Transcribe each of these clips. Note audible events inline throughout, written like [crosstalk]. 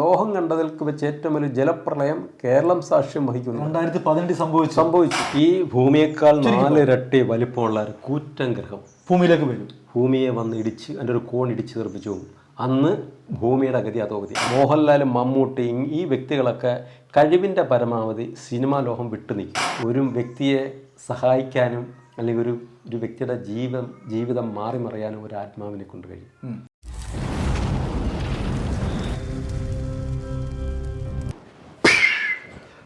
ലോകം കണ്ടതിൽ വെച്ച് ഏറ്റവും വലിയ ജലപ്രളയം കേരളം സാക്ഷ്യം വഹിക്കുന്നു. രണ്ടായിരത്തി പതിനെട്ടിൽ സംഭവിച്ചു. സംഭവിച്ചു. ഈ ഭൂമിയേക്കാൾ നാലിരട്ടി വലിപ്പമുള്ള ഒരു കൂറ്റൻ ഗ്രഹം. ഭൂമിയിലേക്ക് വരും ഭൂമിയെ വന്ന് ഇടിച്ച് അതിന്റെ ഒരു കോൺ ഇടിച്ച് തെറിപ്പിച്ചു പോകും അന്ന് ഭൂമിയുടെ ഗതി അതോഗതി മോഹൻലാലും മമ്മൂട്ടിയും ഈ വ്യക്തികളൊക്കെ കഴിവിന്റെ പരമാവധി സിനിമാ ലോഹം വിട്ടു നിൽക്കും. ഒരു വ്യക്തിയെ സഹായിക്കാനും അല്ലെങ്കിൽ ഒരു ഒരു വ്യക്തിയുടെ ജീവിതം ജീവിതം മാറി മറിയാനും ഒരു ആത്മാവിനെ കൊണ്ട് കഴിയും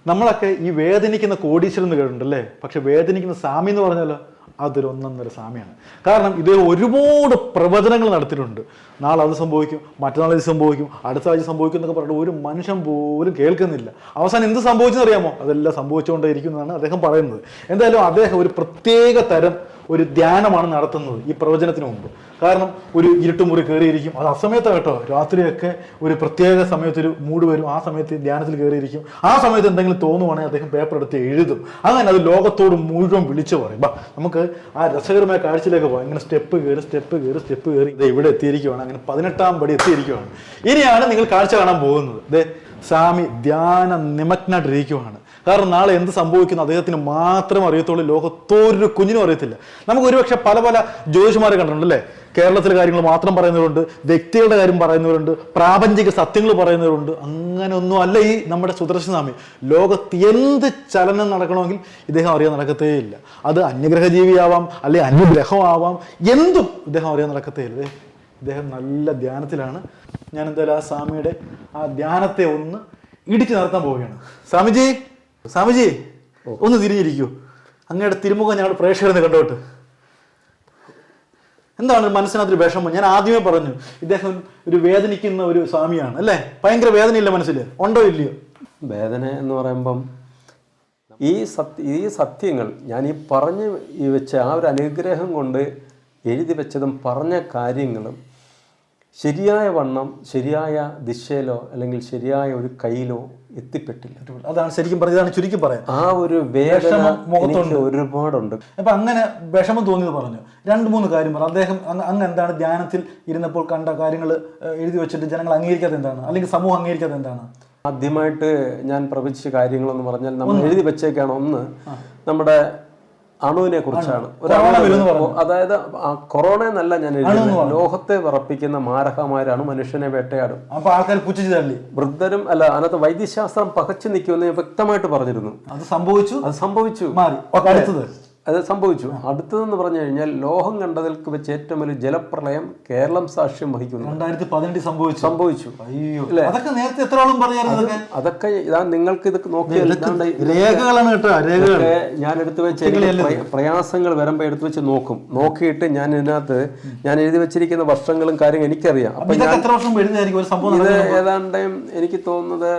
നമ്മളൊക്കെ ഈ വേദനിക്കുന്ന കോടീശ്വരൻ എന്ന് കേട്ടിട്ടുണ്ടല്ലേ? പക്ഷെ വേദനിക്കുന്ന സ്വാമി എന്ന് പറഞ്ഞാലോ അതൊരു ഒന്നൊന്നര സ്വാമിയാണ്. കാരണം ഇദ്ദേഹം ഒരുപാട് പ്രവചനങ്ങൾ നടത്തിയിട്ടുണ്ട്. നാളെ അത് സംഭവിക്കും മറ്റന്നാൾ ഇത് സംഭവിക്കും അടുത്ത ആഴ്ച സംഭവിക്കും എന്നൊക്കെ പറഞ്ഞിട്ട് ഒരു മനുഷ്യൻ പോലും കേൾക്കുന്നില്ല. അവസാനം എന്ത് സംഭവിച്ചെന്ന് അറിയാമോ? അതെല്ലാം സംഭവിച്ചുകൊണ്ടേയിരിക്കുന്നതാണ് അദ്ദേഹം പറയുന്നത്. എന്തായാലും അദ്ദേഹം ഒരു പ്രത്യേക തരം ഒരു ധ്യാനമാണ് നടത്തുന്നത് ഈ പ്രവചനത്തിന് മുമ്പ്. കാരണം ഒരു ഇരുട്ടുമുറി കയറിയിരിക്കും. അത് അസമയത്ത് കേട്ടോ. രാത്രിയൊക്കെ ഒരു പ്രത്യേക സമയത്തൊരു മൂഡ് വരും. ആ സമയത്ത് ധ്യാനത്തിൽ കയറിയിരിക്കും. ആ സമയത്ത് എന്തെങ്കിലും തോന്നുവാണെങ്കിൽ അദ്ദേഹം പേപ്പർ എടുത്ത് എഴുതും. അങ്ങനെ അത് ലോകത്തോട് മുഴുവൻ വിളിച്ചു പറയും. ബാ നമുക്ക് ആ രസകരമായ കാഴ്ചയിലേക്ക് പോകാം. ഇങ്ങനെ സ്റ്റെപ്പ് കയറി സ്റ്റെപ്പ് കയറി സ്റ്റെപ്പ് കയറി. ഇത് ഇവിടെ എത്തിയിരിക്കുവാണ്. അങ്ങനെ പതിനെട്ടാം പടി എത്തിയിരിക്കുവാണ്. ഇനിയാണ് നിങ്ങൾ കാഴ്ച കാണാൻ പോകുന്നത്. ദേ സ്വാമി ധ്യാന നിമഗ്നായിട്ടിരിക്കുവാണ് കാരണം നാളെ എന്ത് സംഭവിക്കുന്നു അദ്ദേഹത്തിന് മാത്രം അറിയത്തുള്ളൂ. ലോകത്തൊരു കുഞ്ഞിനും അറിയത്തില്ല. നമുക്ക് ഒരുപക്ഷെ പല പല ജ്യോതിഷന്മാരെ കണ്ടിട്ടുണ്ട് അല്ലേ? കേരളത്തിലെ കാര്യങ്ങൾ മാത്രം പറയുന്നവരുണ്ട് വ്യക്തികളുടെ കാര്യം പറയുന്നവരുണ്ട് പ്രാപഞ്ചിക സത്യങ്ങൾ പറയുന്നവരുണ്ട്. അങ്ങനെയൊന്നും അല്ല ഈ നമ്മുടെ സുദർശനാമി ലോകത്ത് എന്ത് ചലനം നടക്കണമെങ്കിൽ ഇദ്ദേഹം അറിയാൻ നടക്കത്തേ ഇല്ല അത് അന്യഗ്രഹ ജീവിയാവാം അല്ലെ അന്യഗ്രഹമാവാം എന്തും ഇദ്ദേഹം അറിയാൻ നടക്കത്തേ ഇല്ല ഇദ്ദേഹം നല്ല ധ്യാനത്തിലാണ്. ഞാൻ എന്തായാലും ആ സ്വാമിയുടെ ആ ധ്യാനത്തെ ഒന്ന് ഇടിച്ചു നടത്താൻ പോവുകയാണ്. സ്വാമിജി! സ്വാമിജി ഒന്ന് തിരിഞ്ഞിരിക്കൂ. അങ്ങയുടെ തിരുമുഖം ഞങ്ങൾ പ്രേക്ഷകരെന്ന് കണ്ടോട്ട്. എന്താണ് മനസ്സിനകത്തൊരു വിഷമം? ഞാൻ ആദ്യമേ പറഞ്ഞു ഇദ്ദേഹം ഒരു വേദനിക്കുന്ന ഒരു സ്വാമിയാണ് അല്ലേ? ഭയങ്കര വേദനയില്ല മനസ്സിൽ ഉണ്ടോ ഇല്ലയോ? വേദന എന്ന് പറയുമ്പം ഈ സത്യ ഈ സത്യങ്ങൾ ഞാൻ ഈ പറഞ്ഞു വെച്ച ആ ഒരു അനുഗ്രഹം കൊണ്ട് എഴുതി വെച്ചതും പറഞ്ഞ കാര്യങ്ങളും ശരിയായ വണ്ണം ശരിയായ ദിശയിലോ അല്ലെങ്കിൽ ശരിയായ ഒരു കയ്യിലോ എത്തിപ്പെട്ടില്ല. അതാണ് ശരിക്കും പറഞ്ഞതാണ് ചുരുക്കി പറയാം ആ ഒരു വേദന മുഖത്തുണ്ട്. ഒരുപാടുണ്ട്. അപ്പൊ അങ്ങനെ വിഷമം തോന്നിയത് പറഞ്ഞു. രണ്ട് മൂന്ന് കാര്യം പറഞ്ഞു അദ്ദേഹം അങ്ങ് അങ്ങ് എന്താണ് ധ്യാനത്തിൽ ഇരുന്നപ്പോൾ കണ്ട കാര്യങ്ങൾ എഴുതി വെച്ചിട്ട് ജനങ്ങൾ അംഗീകരിക്കാത്ത എന്താണ്? അല്ലെങ്കിൽ സമൂഹം അംഗീകരിക്കാത്ത എന്താണ്? ആദ്യമായിട്ട് ഞാൻ പ്രവചിച്ച കാര്യങ്ങളെന്ന് പറഞ്ഞാൽ നമ്മൾ എഴുതി വെച്ചേക്കാണ് ഒന്ന്. നമ്മുടെ അണുവിനെ കുറിച്ചാണ്. അതായത് കൊറോണ എന്നല്ല ഞാൻ എഴുതുന്നത് ലോഹത്തെ വിറപ്പിക്കുന്ന മാരകമാരാണ് മനുഷ്യനെ വേട്ടയാടും. അപ്പൊ ആൾക്കാർ പുച്ഛിച്ചു തള്ളി. വൃദ്ധരും അല്ല അതിനകത്ത് വൈദ്യശാസ്ത്രം പകച്ചു നിൽക്കുമെന്ന് ഞാൻ വ്യക്തമായിട്ട് പറഞ്ഞിരുന്നു. അത് സംഭവിച്ചു. അത് സംഭവിച്ചു. മാറി. അടുത്തത്. അത് സംഭവിച്ചു. അടുത്തതെന്ന് പറഞ്ഞു കഴിഞ്ഞാൽ ലോഹം കണ്ടതിൽ വെച്ച് ഏറ്റവും വലിയ ജലപ്രളയം കേരളം സാക്ഷ്യം വഹിക്കുന്നു. രണ്ടായിരത്തി പതിനെട്ടിൽ സംഭവിച്ചു. സംഭവിച്ചു. അയ്യോ. അതൊക്കെ നേരത്തെ എത്ര ആളും പറയാറുണ്ട് അതൊക്കെ നിങ്ങൾക്ക് ഇത് നോക്കിയാണ് രേഖകളാണ് കേട്ടോ രേഖകൾ. ഞാൻ എടുത്തു വെച്ച് പ്രയാസങ്ങൾ വരുമ്പോൾ എടുത്തു വെച്ച് നോക്കും. നോക്കിയിട്ട് ഞാൻ ഇതിനകത്ത് ഞാൻ എഴുതി വെച്ചിരിക്കുന്ന വർഷങ്ങളും കാര്യങ്ങളും എനിക്കറിയാം. അപ്പൊ എത്ര വർഷം ഇത്? ഏതാണ്ട് എനിക്ക് തോന്നുന്നത്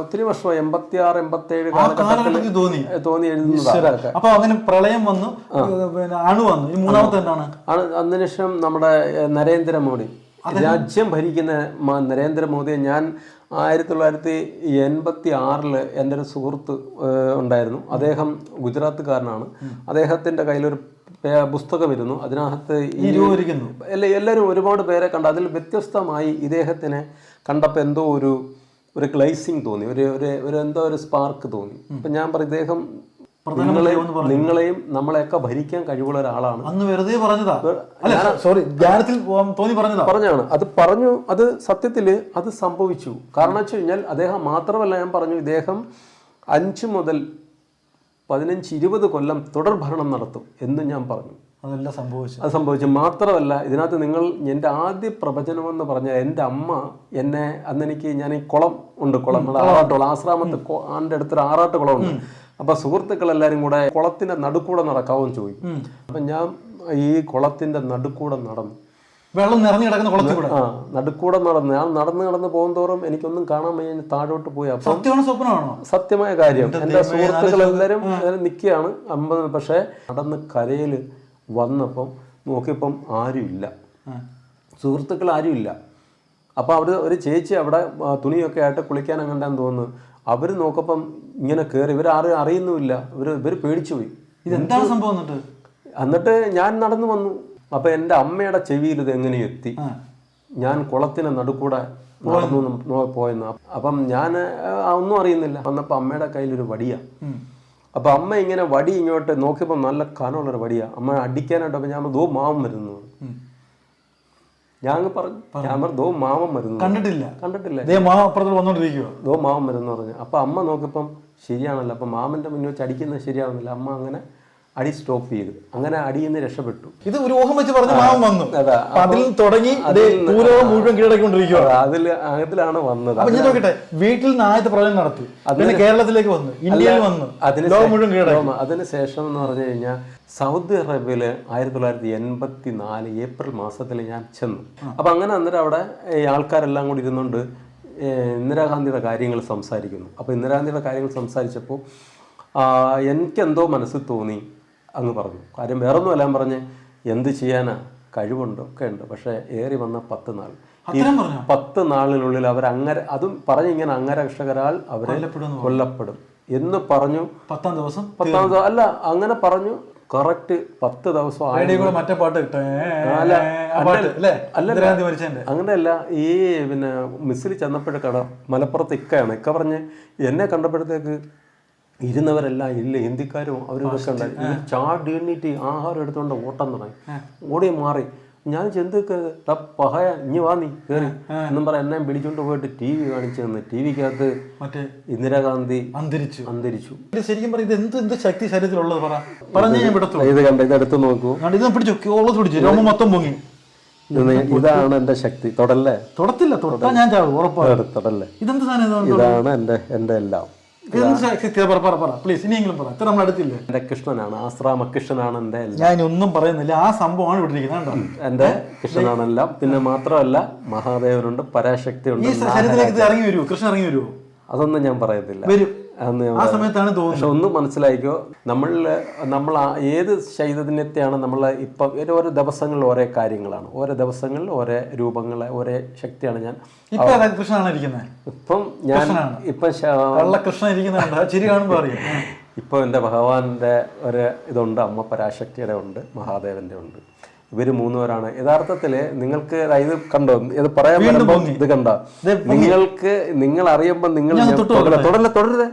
ഒത്തിരി വർഷം എൺപത്തി ആറ് എൺപത്തി ഏഴ് കാലഘട്ടത്തിൽ തോന്നി. തോന്നി എഴുതുന്നതാണ്. അപ്പൊ അങ്ങനെ പ്രളയം വന്നു പിന്നെ അണു വന്നു. ഈ മൂന്നാമത്തെ എന്താണ്? അതിനുശേഷം നമ്മുടെ നരേന്ദ്രമോദി. രാജ്യം ഭരിക്കുന്ന നരേന്ദ്രമോദിയെ ഞാൻ ആയിരത്തി തൊള്ളായിരത്തി എൺപത്തി ആറിൽ എന്റെ ഒരു സുഹൃത്ത് ഉണ്ടായിരുന്നു. അദ്ദേഹം ഗുജറാത്തുകാരനാണ്. അദ്ദേഹത്തിന്റെ കയ്യിലൊരു പുസ്തകമിരുന്നു അതിനകത്ത് എല്ലാവരും ഒരുപാട് പേരെ കണ്ട. അതിൽ വ്യത്യസ്തമായി ഇദ്ദേഹത്തിനെ കണ്ടപ്പോൾ എന്തോ ഒരു ഒരു ഗ്ലൈസിങ് തോന്നി. ഒരു ഒരു എന്തോ ഒരു സ്പാർക്ക് തോന്നി. അപ്പം ഞാൻ പറയും ഇദ്ദേഹം നിങ്ങളെയും നിങ്ങളെയും നമ്മളെയൊക്കെ ഭരിക്കാൻ കഴിവുള്ള ഒരാളാണ്. അന്ന് വെറുതെ പറഞ്ഞതാ. അല്ല സോറി ധ്യാനത്തിൽ തോന്നി പറഞ്ഞതാ. പറഞ്ഞാണ് അത് പറഞ്ഞു അത് സത്യത്തിൽ അത് സംഭവിച്ചു. കാരണം വെച്ച് കഴിഞ്ഞാൽ അദ്ദേഹം മാത്രമല്ല ഞാൻ പറഞ്ഞു ഇദ്ദേഹം അഞ്ച് മുതൽ പതിനഞ്ച് ഇരുപത് കൊല്ലം തുടർ ഭരണം നടത്തും എന്ന് ഞാൻ പറഞ്ഞു. അതെല്ലാം സംഭവിച്ചു അത് സംഭവിച്ചു. മാത്രമല്ല ഇതിനകത്ത് നിങ്ങൾ എന്റെ ആദ്യ പ്രവചനമെന്ന് പറഞ്ഞാൽ എന്റെ അമ്മ എന്നെ അന്നെനിക്ക് ഞാൻ ഈ കുളം ഉണ്ട് കുളം ആറാട്ടുകുളം ആശ്രാമത്ത് ആന്റെ അടുത്തൊരു ആറാട്ട് കുളമുണ്ട് അപ്പൊ സുഹൃത്തുക്കൾ എല്ലാരും കൂടെ കുളത്തിന്റെ നടുക്കൂടെ നടക്കാവും ചോദിക്കും. അപ്പൊ ഞാൻ ഈ കുളത്തിന്റെ നടുക്കൂടെ നടന്നു. വെള്ളം നിറഞ്ഞു കിടക്കുന്ന കുളത്തിലൂടെ ആ നടുക്കൂടെ നടന്ന്. ഞാൻ നടന്ന് നടന്ന് പോകും തോറും എനിക്കൊന്നും കാണാൻ വയ്യ താഴോട്ട് പോയി. സ്വപ്നമാണോ? സത്യമായ കാര്യം. എന്റെ സുഹൃത്തുക്കൾ എല്ലാരും നിൽക്കുകയാണ്. അമ്പത് പക്ഷേ നടന്ന് കരയിൽ വന്നപ്പം നോക്കിയപ്പം ആരുമില്ല. സുഹൃത്തുക്കൾ ആരുമില്ല. അപ്പോൾ അവിടെ ഒരു ചേച്ചി അവിടെ തുണിയൊക്കെ ആയിട്ട് കുളിക്കാൻ അങ്ങണ്ടാന്ന് തോന്നുന്നു. അവർ നോക്കപ്പം ഇങ്ങനെ കയറി ഇവർ ആരും അറിയുന്നുമില്ല. ഇവർ ഇവർ പേടിച്ചു പോയി. ഇതെന്താണ് സംഭവം എന്നിട്ട്? എന്നിട്ട് ഞാൻ നടന്നു വന്നു. അപ്പോൾ എന്റെ അമ്മയുടെ ചെവിയിൽ ഇത് എങ്ങനെ എത്തി? ഞാൻ കുളത്തിന് നടുക്കൂടെ നടന്നു പോയെന്ന്? അപ്പം ഞാൻ ഒന്നും അറിയുന്നില്ല. വന്നപ്പോൾ അമ്മയുടെ കയ്യിലൊരു വടിയാ. അപ്പം അമ്മ ഇങ്ങനെ വടി ഇങ്ങോട്ട് നോക്കിയപ്പോൾ നല്ല കനമുള്ളൊരു വടിയാ. അമ്മ അടിക്കാനായിട്ട് അപ്പം ഞാൻ ദോ മാവും വരുന്നു. ഞാൻ പറഞ്ഞു ഞാൻ പറഞ്ഞു ദോ മാമൻ വരുന്നു കണ്ടിട്ടില്ല. കണ്ടിട്ടില്ല. ദോ മാമൻ വരുന്നു പറഞ്ഞു. അപ്പൊ അമ്മ നോക്കിപ്പം ശരിയാണല്ലോ. അപ്പൊ മാമന്റെ മുന്നിൽ വെച്ച് അടിക്കുന്നത് ശരിയാവുന്നില്ല. അമ്മ അങ്ങനെ അടി സ്റ്റോപ്പ് ചെയ്തു. അങ്ങനെ അടിയിൽ നിന്ന് രക്ഷപ്പെട്ടു. ഇത് ഒരു ഊഹം വെച്ച് പറഞ്ഞ മാമൻ വന്നു. അതാ. അതിൽ തുടങ്ങി മുഴുവൻ കീഴടക്കൊണ്ടിരിക്കുക അതിൽ അതിലാണ് വന്നത്. ഞാൻ നോക്കട്ടെ വീട്ടിൽ നിന്ന് ആദ്യത്തെ പ്രവചനം നടത്തി അതിന് കേരളത്തിലേക്ക് വന്നു. ഇന്ത്യയിൽ വന്നു. അതിന് മുഴുവൻ റോമ, അതിനുശേഷം എന്ന് പറഞ്ഞു കഴിഞ്ഞാൽ സൗദി അറേബ്യയിൽ ആയിരത്തി തൊള്ളായിരത്തി എൺപത്തി നാല് ഏപ്രിൽ മാസത്തിൽ ഞാൻ ചെന്നു. അപ്പം അങ്ങനെ അന്നേരം അവിടെ ഈ ആൾക്കാരെല്ലാം കൂടി ഇരുന്നുകൊണ്ട് ഇന്ദിരാഗാന്ധിയുടെ കാര്യങ്ങൾ സംസാരിക്കുന്നു. അപ്പോൾ ഇന്ദിരാഗാന്ധിയുടെ കാര്യങ്ങൾ സംസാരിച്ചപ്പോൾ എനിക്കെന്തോ മനസ്സിൽ തോന്നി അങ്ങ് പറഞ്ഞു. കാര്യം വേറെ ഒന്നും എല്ലാം പറഞ്ഞ് എന്ത് ചെയ്യാനാ? കഴിവുണ്ട്? ഒക്കെ ഉണ്ട്. പക്ഷേ ഏറി വന്ന പത്ത് നാൾ. ഈ പത്ത് നാളിനുള്ളിൽ അവർ അങ്ങര അതും പറഞ്ഞിങ്ങനെ അംഗരക്ഷകരാൾ അവരെ കൊല്ലപ്പെടും. എന്ന് പറഞ്ഞു പത്താം ദിവസം പത്താം ദിവസം അല്ല അങ്ങനെ പറഞ്ഞു. കറക്റ്റ് പത്ത് ദിവസം മറ്റേ പാട്ട്. അങ്ങനെയല്ല ഈ പിന്നെ മിസ്സിൽ ചെന്നപ്പോഴേ കട മലപ്പുറത്ത് ഇക്കയാണ്. ഇക്ക പറഞ്ഞ് എന്നെ കണ്ടപ്പോഴത്തേക്ക് ഇരുന്നവരെല്ലാം ഇല്ല ഹിന്ദിക്കാരും അവരൊക്കെ ഉണ്ടായി. ചാർ ചാടി ആഹാരം എടുത്തുകൊണ്ട് ഓട്ടം തുടങ്ങി. ഓടി മാറി. ഞാൻ ചെന്തൊക്കെ പഹയ ഇനി വാ നീ കയറി എന്നും പറ എന്നെ വിളിച്ചോണ്ട് പോയിട്ട് ടി വി കാണിച്ചു തന്നു. ടി വിക്കകത്ത് മറ്റേ ഇന്ദിരാഗാന്ധി അന്തരിച്ചു. അന്തരിച്ചു. ഇത് ശരിക്കും പറയും ഇത് എന്ത് എന്ത് ശക്തി ശരീരത്തിലുള്ളത് പറ? പറഞ്ഞു ഞാൻ വിടത്തു ഇത് കണ്ട? ഇതെടുത്ത് നോക്കൂ. ഇത് പിടിച്ചു ഓളത്ത് പിടിച്ചു രോമം മൊത്തം പൊങ്ങി. ഇതാണ് എന്റെ ശക്തി. തൊടല്ലേ? തൊടത്തില്ല തൊടത്താ ഞാൻ ഉറപ്പാണ്. തൊട- തൊടല്ലേ? ഇതെന്ത് സാധനം ഇതാണ് എന്റെ എന്റെ എല്ലാം. പ്ലീസ് ഇനിയെങ്കിലും പറ. ഇത്ര നമ്മൾ അടുത്തില്ലേ? കൃഷ്ണനാണ് ആശ്രാമ കൃഷ്ണനാണ് എന്റെ ഞാൻ ഒന്നും പറയുന്നില്ല. ആ സംഭവമാണ് വിട്ടിരിക്കുന്നത് എന്റെ കൃഷ്ണനാണെല്ലാം. പിന്നെ മാത്രമല്ല മഹാദേവനുണ്ട് പരാശക്തി ഉണ്ട് ഇറങ്ങി വരുമോ കൃഷ്ണൻ ഇറങ്ങി വരുമോ അതൊന്നും ഞാൻ പറയത്തില്ല. വരും. ആ സമയത്താണ് തോന്നുന്നത്. പക്ഷെ ഒന്ന് മനസ്സിലായിക്കോ? നമ്മൾ നമ്മൾ ഏത് ചൈതന്യത്തെയാണ് നമ്മൾ ഇപ്പം ഓരോ ദിവസങ്ങളിൽ ഓരോ കാര്യങ്ങളാണ്. ഓരോ ദിവസങ്ങളിൽ ഓരോ രൂപങ്ങളെ ഓരോ ശക്തിയാണ് ഞാൻ. കൃഷ്ണനാണ് ഇരിക്കുന്നത്. ഇപ്പം ഞാൻ ഇപ്പം കൃഷ്ണൻ ഇരിക്കുന്നുണ്ട്. ചിരി കാണുമ്പോ അറിയാം. ഇപ്പോൾ എന്റെ ഭഗവാന്റെ ഒരു ഇതുണ്ട് അമ്മ പരാശക്തിയുടെ ഉണ്ട് മഹാദേവന്റെ ഉണ്ട്. ഇവർ മൂന്നുപേരാണ്. യഥാർത്ഥത്തിൽ നിങ്ങൾക്ക് ഇത് കണ്ടോ ഇത് പറയാൻ വരുമ്പോ ഇത് കണ്ട? നിങ്ങൾക്ക് നിങ്ങൾ അറിയുമ്പോൾ നിങ്ങൾ തുടരല്ലേ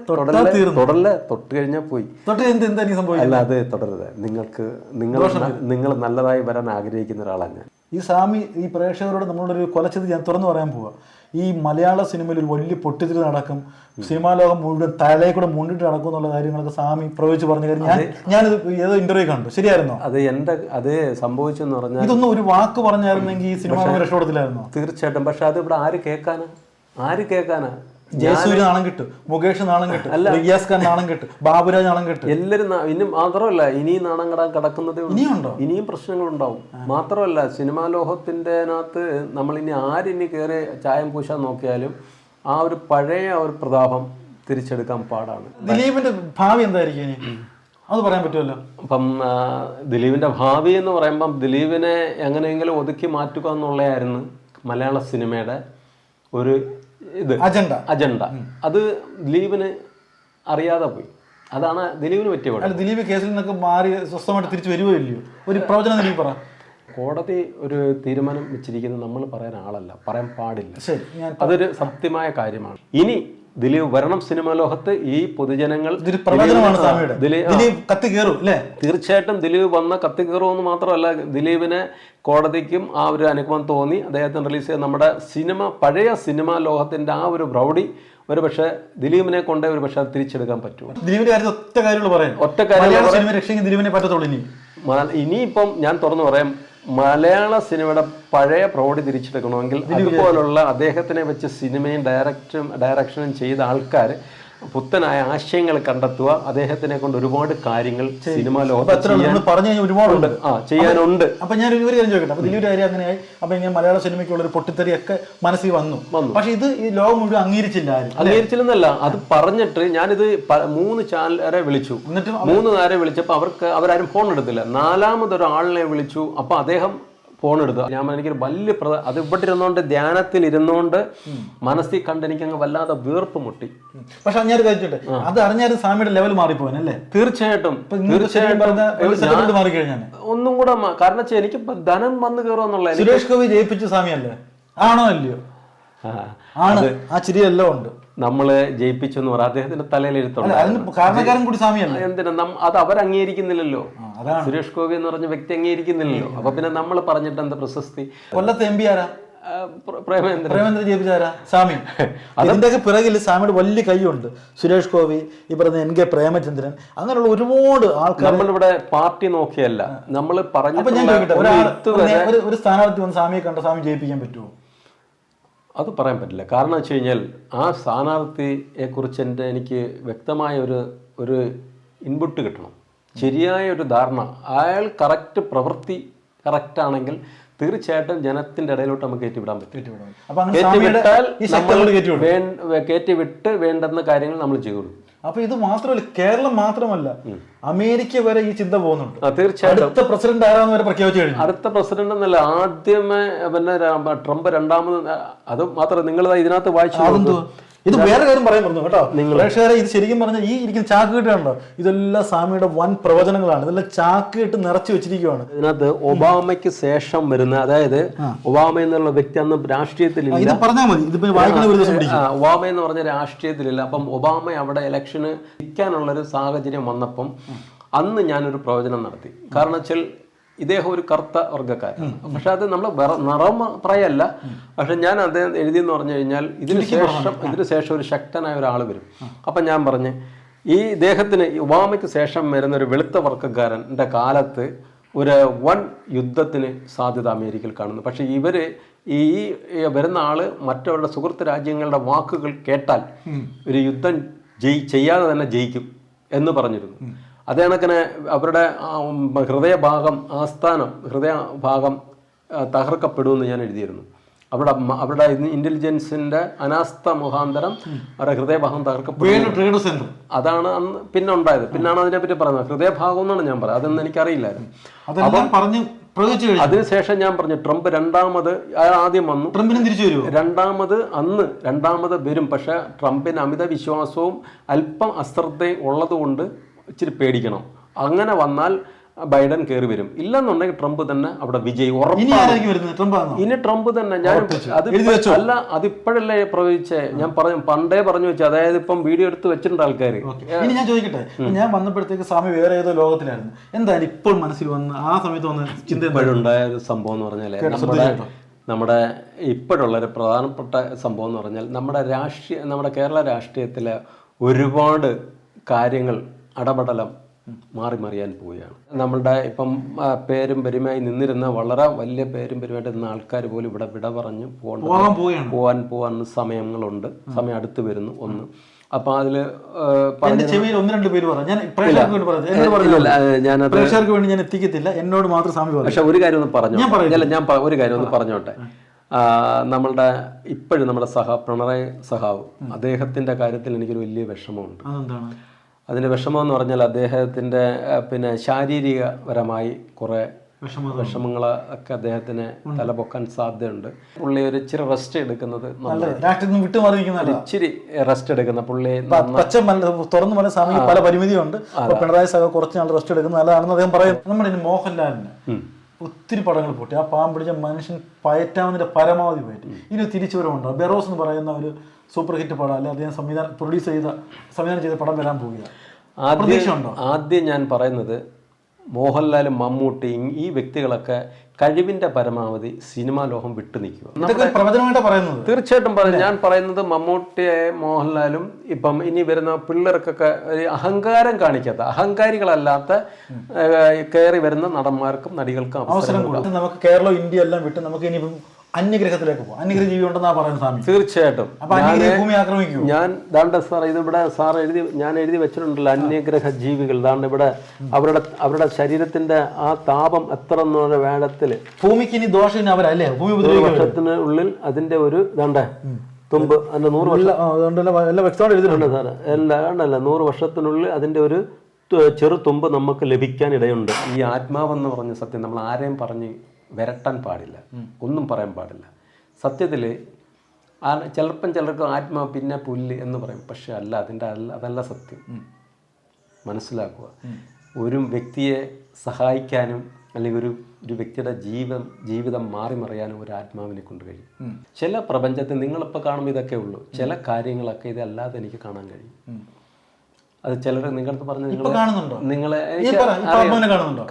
തുടരല്ലേ തൊട്ട് കഴിഞ്ഞാൽ പോയി. അല്ല അത് തുടരുത്. നിങ്ങൾക്ക് നിങ്ങൾ നിങ്ങൾ നല്ലതായി വരാൻ ആഗ്രഹിക്കുന്ന ഒരാളാണ് ഞാൻ. ഈ സ്വാമി ഈ പ്രേക്ഷകരോട് നമ്മളൊരു കൊലച്ചത് ഞാൻ തുറന്നു പറയാൻ പോവാ. ഈ മലയാള സിനിമയിൽ ഒരു വലിയ പൊട്ടിത്തിരി നടക്കും. സിനിമാ ലോകം മുഴുവൻ തലയെ കൂടെ മുന്നിട്ട് നടക്കും എന്നുള്ള കാര്യങ്ങളൊക്കെ സ്വാമി പ്രവചിച്ച് പറഞ്ഞ കാര്യം ഞാൻ ഞാനിത് ഏതോ ഇന്റർവ്യൂ കണ്ടു. ശരിയായിരുന്നോ? അത് എന്റെ അത് സംഭവിച്ചെന്ന് പറഞ്ഞാൽ ഇതൊന്നും ഒരു വാക്ക് പറഞ്ഞായിരുന്നെങ്കിൽ ഈ സിനിമ രക്ഷപ്പെടത്തില്ലായിരുന്നോ? തീർച്ചയായിട്ടും. പക്ഷെ അത് ഇവിടെ ആര് കേൾക്കാനാ? ആര് കേൾക്കാനാ? ജയസൂര്യ നാണം കിട്ടും മുകേഷ് നാണം കിട്ടും റിയാസ് ഖാൻ നാണം കിട്ടും ബാബുരാജ് നാണം കിട്ടും. എല്ലാവരും ഇനി മാത്രമല്ല ഇനിയും നാണം കടാൻ കിടക്കുന്നതേ ഇനിയുണ്ടോ ഇനിയും പ്രശ്നങ്ങളുണ്ടാവും. മാത്രമല്ല സിനിമാ ലോഹത്തിന്റെ അകത്ത് നമ്മൾ ഇനി ആരിനി കയറി ചായം പൂശാൻ നോക്കിയാലും ആ ഒരു പഴയ ഒരു പ്രതാപം തിരിച്ചെടുക്കാൻ പാടാണ്. ദിലീപിന്റെ ഭാവി എന്തായിരിക്കും അത് പറയാൻ പറ്റുമല്ലോ. അപ്പം ദിലീപിന്റെ ഭാവി എന്ന് പറയുമ്പം ദിലീപിനെ എങ്ങനെയെങ്കിലും ഒതുക്കി മാറ്റുക എന്നുള്ളതായിരുന്നു മലയാള സിനിമയുടെ ഒരു ഇത് അജണ്ട. അജണ്ട. അത് ദിലീപിന് അറിയാതെ പോയി. അതാണ് ദിലീപിന് പറ്റിയ കുഴപ്പം. ദിലീപ് കേസിൽ നിന്നൊക്കെ മാറി സ്വസ്ഥമായിട്ട് തിരിച്ചു വരുവോ ഇല്ലയോ? ഒരു പ്രവചനം ദിലീപ് പറ. കോടതി ഒരു തീരുമാനം വെച്ചിരിക്കുന്നത് നമ്മൾ പറയാൻ ആളല്ല പറയാൻ പാടില്ല. അതൊരു സത്യമായ കാര്യമാണ്. ഇനി ദിലീപ് വരണം സിനിമാ ലോകത്ത് ഈ പൊതുജനങ്ങൾ തീർച്ചയായിട്ടും ദിലീപ് വന്ന കത്തി കയറും അല്ലേ? തീർച്ചയായിട്ടും ദിലീപ് വന്ന കത്തിക്കയറുമെന്ന് മാത്രമല്ല ദിലീപിനെ കോടതിക്കും ആ ഒരു അനുഭവം തോന്നി. അദ്ദേഹത്തിന് റിലീസ് ചെയ്ത നമ്മുടെ സിനിമ പഴയ സിനിമാ ലോകത്തിന്റെ ആ ഒരു പ്രൗഢി ഒരു പക്ഷേ ദിലീപിനെ കൊണ്ടേ ഒരു പക്ഷേ തിരിച്ചെടുക്കാൻ പറ്റുമോ? ദിലീപിന്റെ കാര്യത്തിൽ ഒറ്റ കാര്യങ്ങൾ പറയാം ഒറ്റ കാര്യം ദിലീപിനെ പറ്റത്തുള്ളൂ ഇനി ഇനിയിപ്പം ഞാൻ തുറന്നു പറയാം. മലയാള സിനിമയുടെ പഴയ പ്രൗഢി തിരിച്ചെടുക്കണമെങ്കിൽ അതുപോലുള്ള അദ്ദേഹത്തിനെ വെച്ച് സിനിമയും ഡയറക്റ്റും ഡയറക്ഷനും ചെയ്ത ആൾക്കാർ പുത്തനായ ആശയങ്ങൾ കണ്ടെത്തുക അദ്ദേഹത്തിനെ കൊണ്ട് ഒരുപാട് കാര്യങ്ങൾ സിനിമ ലോകത്ത് പറഞ്ഞു കഴിഞ്ഞാൽ ഒരുപാടുണ്ട്. ആ ചെയ്യാനുണ്ട്. അപ്പൊ ഞാൻ ഒരു കാര്യം ചോദിക്കട്ടെ. അപ്പൊ ഇതിലൊരു കാര്യം അങ്ങനെയായി. അപ്പൊ ഇങ്ങനെ മലയാള സിനിമയ്ക്കുള്ള ഒരു പൊട്ടിത്തെറിയൊക്കെ മനസ്സിൽ വന്നു. പക്ഷെ ഇത് ഈ ലോകം മുഴുവൻ അംഗീകരിച്ചില്ല അംഗീകരിച്ചില്ലെന്നല്ല. അത് പറഞ്ഞിട്ട് ഞാനിത് മൂന്ന് ചാനലരെ വിളിച്ചു. എന്നിട്ട് മൂന്ന് നേരെ വിളിച്ചപ്പോൾ അവർക്ക് അവരാരും ഫോൺ എടുത്തില്ല. നാലാമതൊരാളിനെ വിളിച്ചു. അപ്പൊ അദ്ദേഹം ഫോൺ എടുത്തു. ഞാൻ എനിക്ക് എനിക്കൊരു വലിയ പ്രധാന അത് ഇവിടെ ഇരുന്നുകൊണ്ട് ധ്യാനത്തിൽ ഇരുന്നുകൊണ്ട് മനസ്സിൽ കണ്ട് എനിക്ക് അങ്ങ് വല്ലാതെ വീർപ്പ് മുട്ടി. പക്ഷെ ഞാൻ കഴിച്ചിട്ട് അത് അറിഞ്ഞാലും സ്വാമിയുടെ ലെവൽ മാറിപ്പോയനല്ലേ തീർച്ചയായിട്ടും. തീർച്ചയായിട്ടും. മാറിക്കഴിഞ്ഞാൽ ഒന്നും കൂടെ കാരണം വെച്ചാൽ എനിക്ക് ധനം വന്നു കയറുക എന്നുള്ള സുരേഷ് ഗോപി ജയിപ്പിച്ച സ്വാമിയല്ലേ? ആണോ അല്ലയോ? ആണ്. ആ ചിരിയെല്ലാം ഉണ്ട്. നമ്മൾ ജയിപ്പിച്ചു എന്ന് പറയാം അദ്ദേഹത്തിന്റെ തലയിൽ എഴുത്തുണ്ട് എന്തിനാ? അത് അവർ അംഗീകരിക്കുന്നില്ലല്ലോ. സുരേഷ് ഗോപി എന്ന് പറഞ്ഞ വ്യക്തി അംഗീകരിക്കുന്നില്ലല്ലോ. അപ്പൊ പിന്നെ നമ്മൾ പറഞ്ഞിട്ട് എന്താ പ്രശസ്തി? കൊല്ലത്തെ എം പി ആരാ? പ്രേമേന്ദ്രൻ. പ്രേമേന്ദ്രൻ ജയിപ്പിച്ചാരാ സ്വാമി. [laughs] പിറകിൽ സ്വാമിയുടെ വലിയ കൈയുണ്ട്. സുരേഷ് ഗോപി ഈ പറഞ്ഞ എൻ കെ പ്രേമചന്ദ്രൻ അങ്ങനെയുള്ള ഒരുപാട് ആൾക്കാർ നമ്മളിവിടെ പാർട്ടി നോക്കിയല്ല. നമ്മൾ പറഞ്ഞു ഞാൻ ഒരു സ്ഥാനാർത്ഥി വന്ന് സ്വാമിയെ കണ്ട സ്വാമി ജയിപ്പിക്കാൻ പറ്റുമോ അത് പറയാൻ പറ്റില്ല. കാരണം വെച്ച് കഴിഞ്ഞാൽ ആ സ്ഥാനാർത്ഥിയെ കുറിച്ച് എന്റെ എനിക്ക് വ്യക്തമായ ഒരു ഒരു ഇൻപുട്ട് കിട്ടണം. ശരിയായ ഒരു ധാരണ. അയാൾ കറക്റ്റ് പ്രവൃത്തി കറക്റ്റ് ആണെങ്കിൽ തീർച്ചയായിട്ടും ജനത്തിന്റെ ഇടയിലോട്ട് നമുക്ക് കയറ്റിവിടാൻ പറ്റും. കയറ്റിവിട്ട് വേണ്ടുന്ന കാര്യങ്ങൾ നമ്മൾ ചെയ്തു കൊടുക്കും അപ്പൊ ഇത് മാത്രമല്ല കേരളം മാത്രമല്ല. അമേരിക്ക വരെ ഈ ചിന്ത പോകുന്നുണ്ട്. തീർച്ചയായിട്ടും. അടുത്ത പ്രസിഡന്റ് ആരാന്ന് വരെ പ്രഖ്യാപിച്ചു കഴിഞ്ഞു. അടുത്ത പ്രസിഡന്റ് എന്നല്ല ആദ്യമേ പിന്നെ ട്രംപ് രണ്ടാമത് അത് മാത്രം നിങ്ങൾ ഇതിനകത്ത് വായിച്ചു ഇത് വേറെ കാര്യം പറയാൻ പറഞ്ഞു കേട്ടോ. പ്രേക്ഷകരെ ഇത് ശരിക്കും പറഞ്ഞാൽ ഈ ഇരിക്കുന്ന ചാക്ക് കെട്ടുണ്ടോ ഇതെല്ലാം സ്വാമിയുടെ വൻ പ്രവചനങ്ങളാണ്. ഇതെല്ലാം ചാക്ക് കെട്ട് നിറച്ചു വെച്ചിരിക്കുകയാണ് ഇതിനകത്ത് ഒബാമയ്ക്ക് ശേഷം വരുന്ന അതായത് ഒബാമ എന്നുള്ള വ്യക്തി അന്ന് രാഷ്ട്രീയത്തിലില്ല. ഒരു പിടിക്കും. ഒബാമ എന്ന് പറഞ്ഞ രാഷ്ട്രീയത്തിലില്ല. അപ്പം ഒബാമ അവിടെ ഇലക്ഷന് നിൽക്കാനുള്ളൊരു സാഹചര്യം വന്നപ്പം അന്ന് ഞാനൊരു പ്രവചനം നടത്തി. കാരണം വെച്ചാൽ ഇദ്ദേഹം ഒരു കറുത്ത വർഗക്കാരനാണ്. പക്ഷെ അത് നമ്മൾ നിറം പറയല്ല. പക്ഷെ ഞാൻ അദ്ദേഹം എഴുതിയെന്ന് പറഞ്ഞു കഴിഞ്ഞാൽ ഇതിന് ശേഷം ഇതിന് ശേഷം ഒരു ശക്തനായ ഒരാൾ വരും. അപ്പം ഞാൻ പറഞ്ഞ് ഈ ഇദ്ദേഹത്തിന് ഒബാമയ്ക്ക് ശേഷം വരുന്ന ഒരു വെളുത്ത വർഗക്കാരന്റെ കാലത്ത് ഒരു വൺ യുദ്ധത്തിന് സാധ്യത അമേരിക്കയിൽ കാണുന്നു. പക്ഷേ ഇവർ ഈ ഈ വരുന്ന ആൾ മറ്റുള്ള സുഹൃത്ത് രാജ്യങ്ങളുടെ വാക്കുകൾ കേട്ടാൽ ഒരു യുദ്ധം ജയി ചെയ്യാതെ തന്നെ ജയിക്കും എന്ന് പറഞ്ഞിരുന്നു. അതേ കണക്കിന് അവരുടെ ഹൃദയഭാഗം ആസ്ഥാനം ഹൃദയഭാഗം തകർക്കപ്പെടുമെന്ന് ഞാൻ എഴുതിയിരുന്നു. അവരുടെ അവരുടെ ഇന്റലിജൻസിന്റെ അനാസ്ഥ മുഖാന്തരം അവരുടെ ഹൃദയഭാഗം തകർക്കപ്പെടും വേൾഡ് ട്രേഡ് സെന്റർ. അതാണ് അന്ന് പിന്നെ ഉണ്ടായത്. പിന്നാണ് അതിനെപ്പറ്റി പറഞ്ഞത് ഹൃദയഭാഗം എന്നാണ് ഞാൻ പറയുന്നത്. അതൊന്നും എനിക്കറിയില്ലായിരുന്നു. പറഞ്ഞ് അതിനുശേഷം ഞാൻ പറഞ്ഞു ട്രംപ് രണ്ടാമത് ആദ്യം വന്നു. ട്രംപിന് തിരിച്ചു വരുമോ? രണ്ടാമത് അന്ന് രണ്ടാമത് വരും. പക്ഷെ ട്രംപിന് അമിത വിശ്വാസവും അല്പം അശ്രദ്ധയും ഉള്ളതുകൊണ്ട് ഇച്ചിരി പേടിക്കണം. അങ്ങനെ വന്നാൽ ബൈഡൻ കയറി വരും. ഇല്ലെന്നുണ്ടെങ്കിൽ ട്രംപ് തന്നെ അവിടെ വിജയി ഇനി ട്രംപ് തന്നെ. ഞാൻ അത്? അല്ല അതിപ്പോഴല്ലേ പ്രവചിച്ചേ? ഞാൻ പറഞ്ഞു പണ്ടേ പറഞ്ഞു വെച്ചു. അതായത് ഇപ്പം വീഡിയോ എടുത്ത് വെച്ചിട്ടുണ്ട് ആൾക്കാർ ഇനി ഞാൻ ചോദിക്കട്ടെ? ഞാൻ വന്നപ്പോഴത്തേക്ക് സ്വാമി വേറെ ഏതോ ലോകത്തിലായിരുന്നു. എന്തായാലും ഇപ്പോൾ മനസ്സിൽ വന്ന് ആ സമയത്ത് വന്ന ചിന്ത? ഇപ്പോഴുണ്ടായ ഒരു സംഭവം എന്ന് പറഞ്ഞാൽ നമ്മുടെ നമ്മുടെ ഇപ്പോഴുള്ള ഒരു പ്രധാനപ്പെട്ട സംഭവം എന്ന് പറഞ്ഞാൽ നമ്മുടെ രാഷ്ട്രീയ നമ്മുടെ കേരള രാഷ്ട്രീയത്തിലെ ഒരുപാട് കാര്യങ്ങൾ അടപടലം മാറി മറിയാൻ പോവുകയാണ്. നമ്മളുടെ ഇപ്പം പേരും പെരുമയായി നിന്നിരുന്ന വളരെ വലിയ പേരും പെരുമായിട്ട് നിന്ന ആൾക്കാർ പോലും ഇവിടെ വിട പറഞ്ഞ് പോകേണ്ട പോകാൻ പോകാൻ പോകാൻ സമയങ്ങളുണ്ട്. സമയം അടുത്ത് വരുന്നു ഒന്ന്. അപ്പൊ അതിൽ ഒന്ന് രണ്ട് പേര് പറഞ്ഞു. വേണ്ടി ഞാൻ എത്തിക്കത്തില്ല. എന്നോട് മാത്രം സ്വാമി പക്ഷെ ഒരു കാര്യം ഒന്ന് പറഞ്ഞു? ഞാൻ ഒരു കാര്യം ഒന്ന് പറഞ്ഞോട്ടെ. നമ്മളുടെ ഇപ്പോഴും നമ്മുടെ സഹ പിണറായി സഹാവ് അദ്ദേഹത്തിന്റെ കാര്യത്തിൽ എനിക്കൊരു വലിയ വിഷമമുണ്ട്. അതെന്താണ്? അതിന്റെ വിഷമം എന്ന് പറഞ്ഞാൽ അദ്ദേഹത്തിന്റെ പിന്നെ ശാരീരികപരമായി കുറേ വിഷമം വിഷമങ്ങൾ ഒക്കെ അദ്ദേഹത്തിന് തലപൊക്കാൻ സാധ്യതയുണ്ട്. പുള്ളി ഒരു ഇച്ചിരി റെസ്റ്റ് എടുക്കുന്നത് ഇച്ചിരി റെസ്റ്റ് എടുക്കുന്ന പുള്ളി പച്ച തുറന്നു പറഞ്ഞ സമയം പല പരിമിതിയുണ്ട്. പിണറായി സഹ കുറച്ച് നാൾ റെസ്റ്റ് എടുക്കുന്നത് നല്ലതാണെന്ന് അദ്ദേഹം പറയും. നമ്മുടെ മോഹൻലാലിന് ഒത്തിരി പടങ്ങൾ പൊട്ടി. ആ പാമ്പ് പിടിച്ച മനുഷ്യൻ പയറ്റാവുന്നതിന്റെ പരമാവധി പയറ്റി ഇനി തിരിച്ചു വരവുണ്ടോ ബെറോസ് എന്ന് പറയുന്ന ഒരു സൂപ്പർ ഹിറ്റ് പടം അല്ലെ? അദ്ദേഹം സംവിധാനം പ്രൊഡ്യൂസ് ചെയ്ത സംവിധാനം ചെയ്ത പടം വരാൻ പോവുക പ്രതീക്ഷ ഉണ്ടോ ആദ്യം ആദ്യം ഞാൻ പറയുന്നത് മോഹൻലാലും മമ്മൂട്ടിയും ഈ വ്യക്തികളൊക്കെ കഴിവിന്റെ പരമാവധി സിനിമാ ലോകം വിട്ടു നിൽക്കുക. പറയുന്നത്. തീർച്ചയായിട്ടും പറയും. ഞാൻ പറയുന്നത് മമ്മൂട്ടിയെ മോഹൻലാലും ഇപ്പം ഇനി വരുന്ന പിള്ളേർക്കൊക്കെ ഒരു അഹങ്കാരം കാണിക്കാത്ത അഹങ്കാരികളല്ലാത്ത കയറി വരുന്ന നടന്മാർക്കും നടികൾക്കും അവസരം നമുക്ക് കേരളം ഇന്ത്യ എല്ലാം വിട്ട് നമുക്ക് ഇനിയിപ്പം അന്യഗ്രഹത്തിലേക്ക് പോകും അന്യഗ്രഹ ജീവി ഉണ്ടെന്നാ പറയുന്നത് സ്വാമി? തീർച്ചയായിട്ടും. അപ്പൊ അന്യഗ്രഹ ഭൂമി ആക്രമിക്കൂ ഞാൻ ദാണ്ട സാർ ഇവിടെ സാർ എഴുതി ഞാൻ എഴുതി വെച്ചിട്ടുണ്ടല്ലോ അന്യഗ്രഹ ജീവികൾ. ദാണ്ട ഇവിടെ അവരുടെ അവരുടെ ശരീരത്തിന്റെ ആ താപം എത്ര എന്നുള്ള വേഗത്തിൽ ഭൂമിക്ക് ഇനി ദോഷം അവരല്ലേ? ഭൂമി വർഷത്തിന് ഉള്ളിൽ അതിന്റെ ഒരു ദാണ്ട തുമ്പ് അതിന്റെ നൂറ് വർഷം. എഴുതിയിട്ടുണ്ട്. Sir sir. എല്ലാ കണ്ടല്ല നൂറ് വർഷത്തിനുള്ളിൽ അതിന്റെ ഒരു ചെറു തുമ്പ് നമുക്ക് ലഭിക്കാൻ ഇടയുണ്ട്. ഈ ആത്മാവെന്ന് പറഞ്ഞ സത്യം നമ്മൾ ആരെയും പറഞ്ഞ് വിരട്ടാൻ പാടില്ല. ഒന്നും പറയാൻ പാടില്ല. സത്യത്തിൽ ആ ചിലപ്പം ചിലർക്ക് ആത്മാ പിന്നെ പുല്ല് എന്ന് പറയും. പക്ഷെ അല്ല അതിന്റെ അല്ല അതല്ല സത്യം. മനസ്സിലാക്കുക. ഒരു വ്യക്തിയെ സഹായിക്കാനും അല്ലെങ്കിൽ ഒരു ഒരു വ്യക്തിയുടെ ജീവൻ ജീവിതം മാറി മറിയാനും ഒരു ആത്മാവിനെ കൊണ്ട് കഴിയും. ചില പ്രപഞ്ചത്തിൽ നിങ്ങളിപ്പോൾ കാണുമ്പോൾ ഇതൊക്കെ ഉള്ളൂ. ചില കാര്യങ്ങളൊക്കെ ഇതല്ലാതെ എനിക്ക് കാണാൻ കഴിയും. അത് ചിലർ നിങ്ങളടുത്ത് പറഞ്ഞു നിങ്ങൾ കാണുന്നുണ്ടോ? നിങ്ങളെ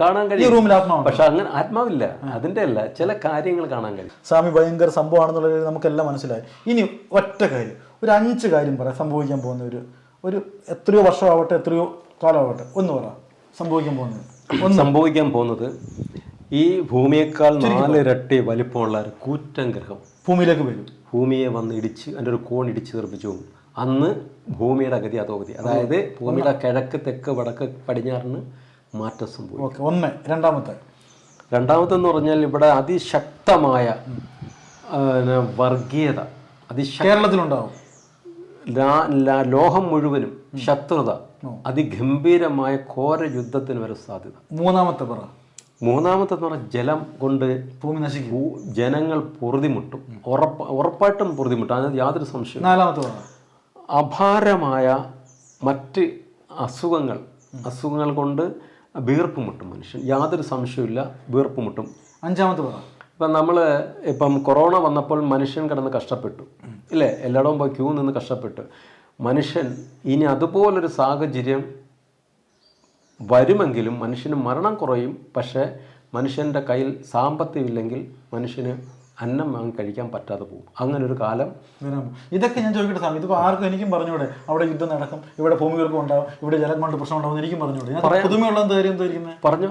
കാണാൻ കഴിയും. പക്ഷെ അങ്ങനെ ആത്മാവില്ല. അതിന്റെ അല്ല ചില കാര്യങ്ങൾ കാണാൻ കഴിയും. സ്വാമി ഭയങ്കര സംഭവമാണെന്നുള്ളത് നമുക്കെല്ലാം മനസ്സിലായി. ഇനി ഒറ്റ കാര്യം ഒരു അഞ്ച് കാര്യം പറയാം. സംഭവിക്കാൻ പോകുന്ന ഒരു ഒരു എത്രയോ വർഷമാവട്ടെ എത്രയോ കാലമാവട്ടെ. ഒന്ന് പറ സംഭവിക്കാൻ പോകുന്നത്. സംഭവിക്കാൻ പോകുന്നത് ഈ ഭൂമിയേക്കാൾ നാലിരട്ടി വലിപ്പമുള്ള ഒരു കൂറ്റൻ ഗ്രഹം. ഭൂമിയിലേക്ക് വരും. ഭൂമിയെ വന്ന് ഇടിച്ച് അതിന്റെ ഒരു കോൺ ഇടിച്ച് നിർമ്മിച്ചു പോകും അന്ന് ഭൂമിയുടെ ഗതി അധോഗതി അതായത് ഭൂമിയുടെ കിഴക്ക് തെക്ക് വടക്ക് പടിഞ്ഞാറിന് മാറ്റം സംഭവിക്കും ഓക്കെ ഒന്ന് രണ്ടാമത്തെ. രണ്ടാമത്തെന്ന് പറഞ്ഞാൽ ഇവിടെ അതിശക്തമായ വർഗീയത കേരളത്തിലുണ്ടാവും. ലാ- ലാ- മുഴുവനും ശത്രുത അതിഗംഭീരമായ ഘോര യുദ്ധത്തിന് വരെ സാധ്യത. മൂന്നാമത്തെ പറ. മൂന്നാമത്തെ എന്ന് പറഞ്ഞാൽ ജലം കൊണ്ട് ഭൂമി നശിക്കും. ജനങ്ങൾ പൊറുതിമുട്ടും. ഉറപ്പ് ഉറപ്പായിട്ടും പൊറുതിമുട്ടും. അതിനകത്ത് യാതൊരു സംശയവും നാലാമത്തെ അപാരമായ മറ്റ് അസുഖങ്ങൾ അസുഖങ്ങൾ കൊണ്ട് വീർപ്പ് മുട്ടും മനുഷ്യൻ. യാതൊരു സംശയമില്ല വീർപ്പ് മുട്ടും അഞ്ചാമത്തെ പറ. ഇപ്പം നമ്മൾ ഇപ്പം കൊറോണ വന്നപ്പോൾ മനുഷ്യൻ കിടന്ന് കഷ്ടപ്പെട്ടു. ഇല്ലേ? എല്ലായിടവും പോയി ക്യൂ നിന്ന് കഷ്ടപ്പെട്ടു. മനുഷ്യൻ ഇനി അതുപോലൊരു സാഹചര്യം വരുമെങ്കിലും മനുഷ്യന് മരണം കുറയും. പക്ഷേ മനുഷ്യന്റെ കയ്യിൽ സാമ്പത്തികമില്ലെങ്കിൽ മനുഷ്യന് അന്നം വാങ്ങി കഴിക്കാൻ പറ്റാതെ പോകും. അങ്ങനെ ഒരു കാലം ഇതൊക്കെ ഞാൻ ചോദിക്കട്ടെ സാർ ഇതിപ്പോൾ ആർക്കും എനിക്കും പറഞ്ഞൂടെ അവിടെ യുദ്ധം നടക്കും ഇവിടെ ഭൂമികൾക്കും ഉണ്ടാവും ഇവിടെ ജലം കൊണ്ട് പ്രശ്നം ഉണ്ടാവും എനിക്കും പറഞ്ഞൂടെ പുതുമയുള്ള എന്താ കാര്യം എന്തായിരിക്കുന്നത് പറഞ്ഞു.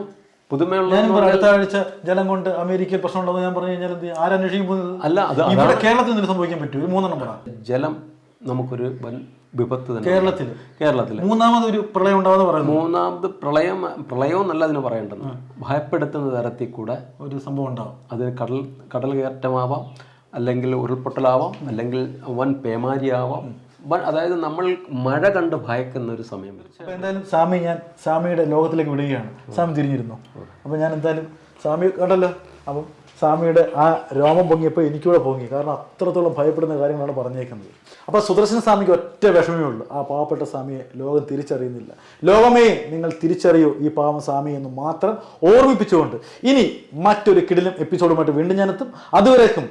പുതുമയുള്ള അടുത്ത ആഴ്ച ജലം കൊണ്ട് അമേരിക്കയിൽ പ്രശ്നം ഉണ്ടാവും ഞാൻ പറഞ്ഞു കഴിഞ്ഞാൽ? ആരന്വേഷിക്കും അല്ല ഇവിടെ കേരളത്തിൽ നിന്ന് സംഭവിക്കാൻ പറ്റും മൂന്നെണ്ണം പറ. ജലം നമുക്കൊരു വൻ വിപത്ത് തന്നെ കേരളത്തിൽ. കേരളത്തിൽ. മൂന്നാമത് ഒരു പ്രളയം ഉണ്ടാവുന്ന പറയുന്നത്? മൂന്നാമത് പ്രളയം പ്രളയം എന്നല്ല അതിന് പറയേണ്ടത്. ഭയപ്പെടുത്തുന്ന തരത്തിൽ കൂടെ ഒരു സംഭവം ഉണ്ടാവും. അതിന് കടൽ കടൽ കയറ്റമാവാം അല്ലെങ്കിൽ ഉരുൾപൊട്ടലാവാം അല്ലെങ്കിൽ വൻ പേമാരിയാവാം. അതായത് നമ്മൾ മഴ കണ്ട് ഭയക്കുന്ന ഒരു സമയം എന്തായാലും സ്വാമി ഞാൻ സ്വാമിയുടെ ലോകത്തിലേക്ക് വിടുകയാണ്. സ്വാമി തിരിഞ്ഞിരുന്നു. അപ്പൊ ഞാൻ എന്തായാലും സ്വാമി കണ്ടല്ലോ. അപ്പം സ്വാമിയുടെ ആ രോമം പൊങ്ങിയപ്പോൾ എനിക്കൂടെ പൊങ്ങി. കാരണം അത്രത്തോളം ഭയപ്പെടുന്ന കാര്യങ്ങളാണ് പറഞ്ഞേക്കുന്നത്. അപ്പോൾ സുദർശന സ്വാമിക്ക് ഒറ്റ വിഷമേ ഉള്ളൂ. ആ പാവപ്പെട്ട സ്വാമിയെ ലോകം തിരിച്ചറിയുന്നില്ല. ലോകമേ നിങ്ങൾ തിരിച്ചറിയൂ ഈ പാവം സ്വാമി എന്ന് മാത്രം ഓർമ്മിപ്പിച്ചുകൊണ്ട് ഇനി മറ്റൊരു കിടിലും എപ്പിസോഡുമായിട്ട് വീണ്ടും ഞാനെത്തും അതുവരേക്കും